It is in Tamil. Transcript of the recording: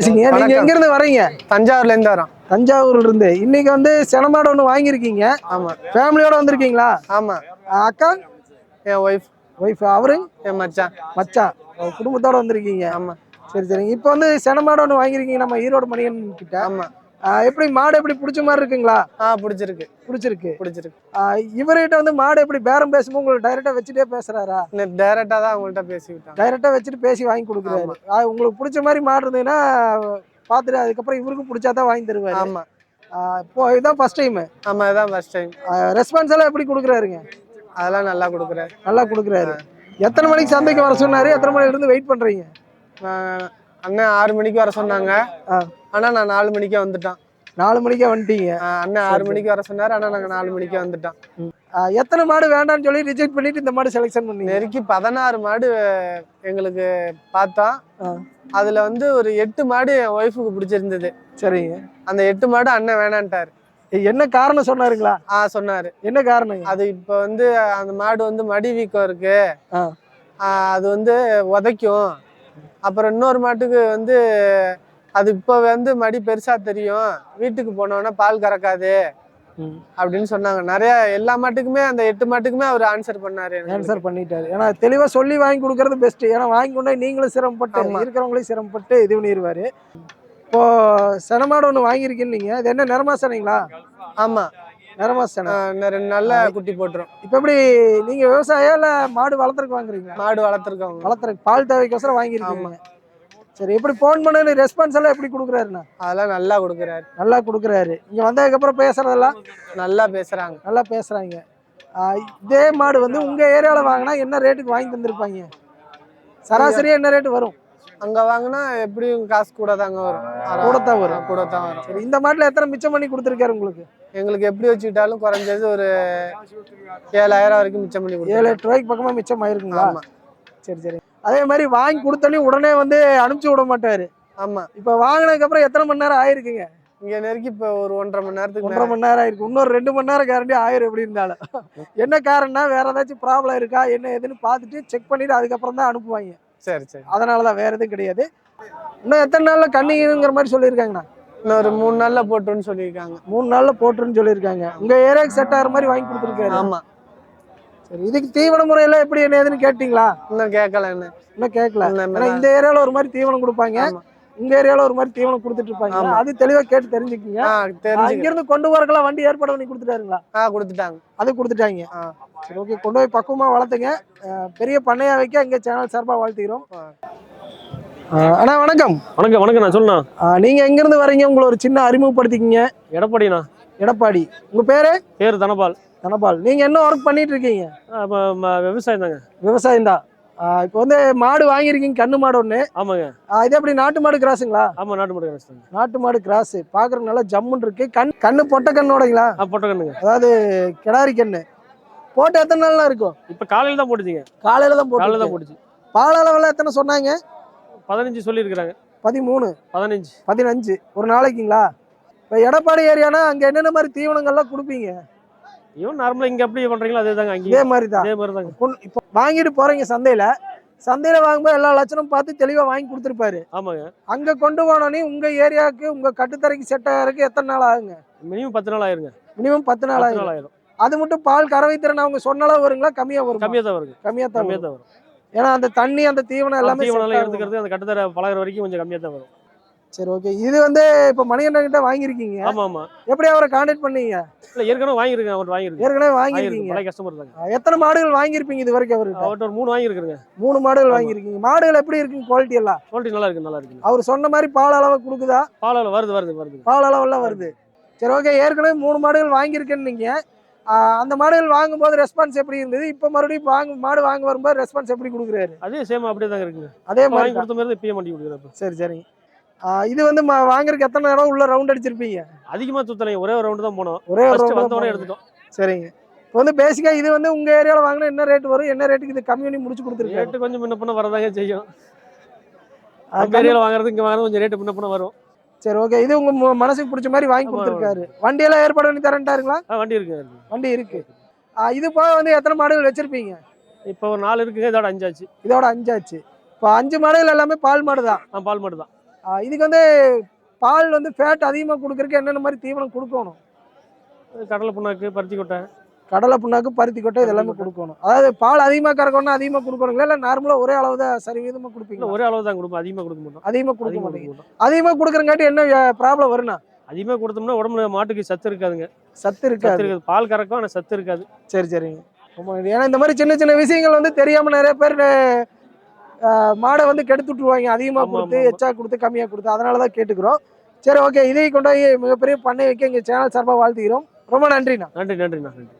நீங்க. எங்க இருந்து வரீங்க தஞ்சாவூர்ல இருந்து வரோம் தஞ்சாவூர்ல இருந்து இன்னைக்கு வந்து செனமாடு ஒண்ணு வாங்கியிருக்கீங்க. ஆமா. ஃபேமிலியோட வந்திருக்கீங்களா? ஆமா. அக்கா? என் ஒய்ஃப் ஒய்ஃப் அவரு? என் மச்சான். மச்சான் குடும்பத்தோட வந்திருக்கீங்க. ஆமா. சரி சரிங்க. இப்போ வந்து செனமாடு ஒண்ணு வாங்கியிருக்கீங்க நம்ம ஈரோடு மணியன் கிட்ட. ஆமா. அஹ் எப்படி மாடு எப்படி பிடிச்ச மாதிரி இருக்குங்களா? ஆ பிடிச்சிருக்கு. பிடிச்சிருக்கு. பிடிச்சிருக்கு. இவர்கிட்ட வந்து மாடு எப்படி பேரம் பேசும்போது உங்களுக்கு டைரக்டா வச்சுட்டே பேசுறாரா? இன்னும் டைரக்டா தான் அவங்கள்ட்ட பேசிக்கிட்டாங்க டைரக்டா வச்சுட்டு பேசி வாங்கி கொடுக்குறாரு. உங்களுக்கு பிடிச்ச மாதிரி மாடு இருந்ததுன்னா பார்த்துட்டு அதுக்கப்புறம் இவருக்கும் பிடிச்சா தான் வாங்கி தருவாரு. ஆமா. இப்போ இதுதான் ஃபர்ஸ்ட் டைம் ஆமா இதான் ஃபர்ஸ்ட் டைம் ரெஸ்பான்ஸ் எல்லாம் எப்படி கொடுக்குறாருங்க? அதெல்லாம் நல்லா கொடுக்குறாரு. நல்லா கொடுக்குறாரு. எத்தனை மணிக்கு சந்தைக்கு வர சொன்னாரு? எத்தனை மணில இருந்து வெயிட் பண்றீங்க? நான் அண்ணன் ஆறு மணிக்கு வர சொன்னாங்க. ஆ. ஆனா நான் நாலு மணிக்கே வந்துட்டோம் நாலு மணிக்கே வந்துட்டீங்க? அண்ணன் ஆறு மணிக்கு வர சொன்னாரு ஆனா நாங்க நாலு மணிக்கே வந்துட்டோம். எத்தனை மாடு வேண்டாம்னு சொல்லி ரிஜெக்ட் பண்ணிட்டு இந்த மாடு செலெக்ஷன் பண்ணீங்க? நெருக்கி பதினாறு மாடு எங்களுக்கு பார்த்தோம். அதுல வந்து ஒரு எட்டு மாடு என் ஒய்ஃபுக்கு பிடிச்சிருந்தது. சரிங்க. அந்த எட்டு மாடு அண்ணன் வேணான்ட்டாரு. என்ன காரணம் சொன்னாருங்களா? ஆ சொன்னாரு. என்ன காரணம் அது இப்ப வந்து அந்த மாடு வந்து மடி வீக்கம் இருக்கு. அது வந்து உதைக்கும். அப்புறம் இன்னொரு மாட்டுக்கு வந்து அது இப்போ வந்து மடி பெருசா தெரியும். வீட்டுக்கு போனோன்னா பால் கறக்காது. அப்படின்னு சொன்னாங்க. நிறைய எல்லா மாட்டுக்குமே அந்த எட்டு மாட்டுக்குமே அவர் ஆன்சர் பண்ணாரு. ஆன்சர் பண்ணிட்டாரு. ஏன்னா தெளிவா சொல்லி வாங்கி கொடுக்கறது பெஸ்ட் ஏன்னா வாங்கி கொண்டு நீங்களும் சிரமப்பட்டு. இருக்கிறவங்களையும் சிரமப்பட்டு இது பண்ணிடுவாரு இப்போ செனமாடு ஒன்று வாங்கியிருக்கீங்க நீங்க. இது என்ன நிறமா சனைங்களா? ஆமா. நிறமா சனை. ரெண்டு நாள்ல குட்டி போட்டுரும். இப்போ எப்படி நீங்க விவசாயம் இல்ல மாடு வளர்த்துறதுக்கு வாங்குறீங்களா? மாடு வளர்த்துருக்கவங்க வளர்த்துறதுக்கு பால் தேவைக்கோசரம் வாங்கியிருக்கீங்க. சரி எப்படி ஃபோன் பண்ணு ரெஸ்பான்ஸ் எல்லாம் எப்படி கொடுக்குறாருண்ணா? அதெல்லாம் நல்லா கொடுக்குறாரு. நல்லா கொடுக்குறாரு. இங்க வந்ததுக்கப்புறம் பேசுறதெல்லாம் நல்லா பேசுறாங்க. ஆ பேசுறாங்க. ஆஹ் இதே மாடு வந்து உங்க ஏரியாவில் வாங்கினா என்ன ரேட்டுக்கு வாங்கி தந்திருப்பாங்க? சராசரியா என்ன ரேட்டு வரும்? அங்க வாங்கினா எப்படியும் காசு கூட தாங்க வரும். கூடத்தான் வரும். கூட தான் வரும். சரி இந்த மாட்டுல எத்தனை மிச்சம் பண்ணி கொடுத்துருக்காரு உங்களுக்கு? எங்களுக்கு எப்படி வச்சுக்கிட்டாலும் குறைஞ்சது ஒரு ஏழாயிரம் வரைக்கும் மிச்சம் பண்ணி ஏழு எட்டு ரூபாய்க்கு பக்கமா மிச்சம் ஆயிருக்குங்களா? சரி சரி. அதே மாதிரி வாங்கி கொடுத்தோன்னே உடனே வந்து அனுப்பிச்சு விட மாட்டாரு. ஆமா. இப்போ வாங்கினதுக்கு அப்புறம் எத்தனை மணி நேரம் ஆயிருக்குங்க? இங்க நெருக்கி இப்ப ஒரு ஒன்றரை மணி நேரத்துக்கு ஒன்றரை. மணி நேரம் ஆயிருக்கு. இன்னொரு ரெண்டு மணி நேரம் கேரண்டி ஆயிரும் எப்படி இருந்தாலும். என்ன காரணம்னா வேற ஏதாச்சும் ப்ராப்ளம் இருக்கா என்ன ஏதுன்னு பார்த்துட்டு செக் பண்ணிட்டு அதுக்கப்புறம் தான் அனுப்புவாங்க. சரி சரி. அதனால தான் வேற எதுவும் கிடையாது. இன்னும் எத்தனை நாள்ல கண்ணிங்கிற மாதிரி சொல்லியிருக்காங்கண்ணா? இன்னும் ஒரு மூணு நாள்ல போட்டுன்னு சொல்லியிருக்காங்க. மூணு நாள்ல போட்டுருன்னு சொல்லியிருக்காங்க. உங்க ஏரியாக்கு செட் ஆகிற மாதிரி வாங்கி கொடுத்துருக்காரு. ஆமா. சரி இதுக்கு தீவன முறையெல்லாம் எப்படி என்ன ஏதுன்னு கேட்டிங்களா? இன்னும் கேட்கல என்ன? இன்னும் கேட்கல. ஏன்னா? இந்த ஏரியால ஒரு மாதிரி தீவனம் கொடுப்பாங்க. உங்க ஏரியால ஒரு மாதிரி தீவனம் கொடுத்துட்டு இருப்பாங்க. அது தெளிவா கேட்டு தெரிஞ்சுக்கிங்க. அங்கிருந்து கொண்டு வரக்கெல்லாம் வண்டி ஏற்பாடு பண்ணி கொடுத்துட்டாருங்களா? ஆ கொடுத்துட்டாங்க. அது கொடுத்துட்டாங்க. சரி ஓகே. கொண்டு போய் பக்குவமா வளர்த்துங்க. பெரிய பண்ணையா வைக்க எங்க சேனல் சார்பா வாழ்த்துக்கிறோம் அண்ணா வணக்கம். வணக்கம் வணக்கம் நான் சொல்லுண்ணா அஹ் நீங்க எங்க இருந்து வரீங்க? உங்களை ஒரு சின்ன அறிமுகப்படுத்திக்கிங்க. எடப்பாடிண்ணா. எடப்பாடி. உங்க பேரு? பேர் தனபால். தனபால் நீங்க என்ன ஒர்க் பண்ணிட்டு இருக்கீங்க விவசாயம் தாங்க. விவசாயம் தான். இப்போ வந்து மாடு வாங்கியிருக்கீங்க கண்ணு மாடு ஒன்று ஆமாங்க. இது எப்படி நாட்டு மாடு கிராஸுங்களா? ஆமாம் நாட்டு மாடு கிடச்சிட்டாங்க நாட்டு மாடு கிராஸ். பார்க்குறதுக்கு நல்லா ஜம்முன்னு இருக்கு. கண் கண்ணு பொட்டை கண்ணோடங்களா? பொட்டை கண்ணுங்க. அதாவது கிடாரி கண்ணு. போட்டு எத்தனை நாள்லாம் இருக்கும்? இப்போ காலையில் தான் போட்டுச்சிங்க. காலையில தான் காலையில் தான் போட்டு போட்டுச்சு. பால் அளவெல்லாம் எத்தனை சொன்னாங்க? பதினஞ்சு சொல்லியிருக்கிறாங்க. பதிமூணு. பதினஞ்சு. பதினஞ்சு. ஒரு நாளைக்குங்களா? இப்போ எடப்பாடி ஏரியானா அங்கே என்னென்ன மாதிரி தீவனங்கள்லாம் கொடுப்பீங்க? இவன் நார்மலாக இங்கே எப்படி பண்ணுறீங்களோ அதே தாங்க இதே மாதிரி தான் அதே மாதிரி தாங்க இப்போ வாங்கிட்டு போறீங்க சந்தையில. சந்தையில வாங்கும்போது எல்லா லட்சணம் பார்த்து தெளிவா வாங்கி கொடுத்துருப்பாரு. ஆமாங்க. அங்க கொண்டு போனோடனே உங்க ஏரியாவுக்கு உங்க கட்டுத்தரைக்கு செட் ஆகிறதுக்கு எத்தனை நாள் ஆகுங்க? மினிமம் பத்து நாள் ஆயிருங்க. மினிமம் பத்து நாள் நாள் ஆயிரும். அது மட்டும் பால் கறவை திறன் அவங்க சொன்ன அளவு வருங்களா? கம்மியா வரும்? கம்மியாக தான் வருங்க. கம்மியா தான் கம்மியாக வரும். தான் வரும். ஏன்னா அந்த தண்ணி அந்த தீவனம் எல்லாமே தீவனம். எடுத்துக்கிறது அந்த கட்டுத்தர பழகுற வரைக்கும் கொஞ்சம் கம்மியாக தான் வரும். சரி ஓகே இது வந்து இப்ப மணிகண்டன் கிட்ட வாங்கியிருக்கீங்க. ஆமாம். ஆமாம் எப்படி அவரை கான்டாக்ட் பண்ணீங்க? இல்லை ஏற்கனவே வாங்கியிருக்கேன் அவர் வாங்கியிருக்கு ஏற்கனவே வாங்கியிருக்கு வாங்கியிருக்கீங்க பழைய கஸ்டமர் தாங்க. எத்தனை மாடுகள் வாங்கியிருப்பீங்க இது வரைக்கும் அவர்கிட்ட? அவர்கிட்ட ஒரு மூணு வாங்கியிருக்குங்க மூணு மாடுகள் ஆமா. வாங்கியிருக்கீங்க. மாடுகள் எப்படி இருக்குங்க குவாலிட்டி எல்லாம்? குவாலிட்டி நல்லா இருக்கு நல்லா இருக்குங்க அவர் சொன்ன மாதிரி பால் அளவு கொடுக்குதா? பால் அளவு வருது வருது வருது. பால் அளவெல்லாம் வருது. சரி ஓகே ஏற்கனவே மூணு மாடுகள் வாங்கியிருக்கேன்னு நீங்க. ஆஹ் அந்த மாடுகள் வாங்கும்போது ரெஸ்பான்ஸ் எப்படி இருந்தது? இப்போ மறுபடியும் வாங்க மாடு வாங்க வரும்போது ரெஸ்பான்ஸ் எப்படி கொடுக்குறாரு? அதே சேம் அப்படியே தாங்க இருக்குங்க. அதே மாதிரி கொடுத்த மாதிரி இப்பயே பண்ணி கொடுக்குறப்ப சரி சரிங்க. இது வந்து வாங்குறதுக்கு எத்தனை நேரம் உள்ள ரவுண்ட் அடிச்சிருப்பீங்க? அதிகமா சுத்தலைங்க ஒரே ஒரு ரவுண்டு தான் போனோம். ஒரே ஒரு போனீங்க. எடுத்துட்டோம். சரிங்க. இப்போ வந்து பேசிக்கா இது வந்து உங்க ஏரியாவில் வாங்கினா என்ன ரேட் வரும்? என்ன ரேட்டுக்கு இது கம்மி பண்ணி முடிச்சு கொடுத்துருக்காரு ரேட்டு கொஞ்சம் முன்ன பண்ண வரதாங்க செய்யும். நம்ம ஏரியால வாங்குறது இங்க வாங்குறது கொஞ்சம் ரேட்டு முன்ன பண்ண வரும். சரி ஓகே இது உங்க மனசுக்கு பிடிச்ச மாதிரி வாங்கி கொடுத்துருக்காரு. வண்டியெல்லாம் ஏற்பாடு பண்ணி தரேன்ட்டாருங்களா? வண்டி இருக்கு. வண்டி. இருக்கு. இது போக வந்து எத்தனை மாடுகள் வச்சிருப்பீங்க? இப்போ ஒரு நாலு இருக்குங்க இதோட அஞ்சாச்சு. இதோட அஞ்சாச்சு. இப்போ அஞ்சு மாடுகள் எல்லாமே பால் மாடு தான் பால் மாடு தான் இதுக்கு வந்து பால் வந்து ஃபேட் அதிகமாக கொடுக்கறதுக்கு என்னென்ன மாதிரி தீவனம் கொடுக்கணும்? கடலை புண்ணாக்கு பருத்தி கொட்டை. கடலை புண்ணாக்கு பருத்தி கொட்டை இது எல்லாமே பருத்தி கொடுக்கணும். அதாவது பால் அதிகமாக கறக்கணும்னா அதிகமாக கொடுக்கணுங்களா? இல்லை நார்மலாக ஒரே அளவு தான் சரி விதமாக இல்லை கொடுப்பீங்க ஒரே அளவு தான் கொடுப்போம். அதிகமாக கொடுக்க மாட்டோம். அதிகமாக கொடுக்க மாட்டீங்க. அதிகமாக கொடுக்குறங்காட்டி என்ன ப்ராப்ளம் வரும்னா? அதிகமாக கொடுத்தோம்னா உடம்புல மாட்டுக்கு சத்து இருக்காதுங்க. சத்து இருக்காது. இருக்காது. பால் கறக்கும் ஆனால் சத்து இருக்காது. சரி சரிங்க. நன்றி. ஏன்னா இந்த மாதிரி சின்ன சின்ன விஷயங்கள் வந்து தெரியாம நிறைய பேர் மாடை வந்து கெடுத்து விட்டுருவாங்க. அதிகமாக கொடுத்து. எச்சா கொடுத்து கம்மியாக கொடுத்து அதனால தான் கேட்டுக்கிறோம். சரி ஓகே இதை கொண்டு போய் மிகப்பெரிய பண்ணை வைக்க எங்கள் சேனல் சார்பாக வாழ்த்துக்கிறோம் ரொம்ப நன்றிண்ணா. நன்றி நன்றிண்ணா நன்றி.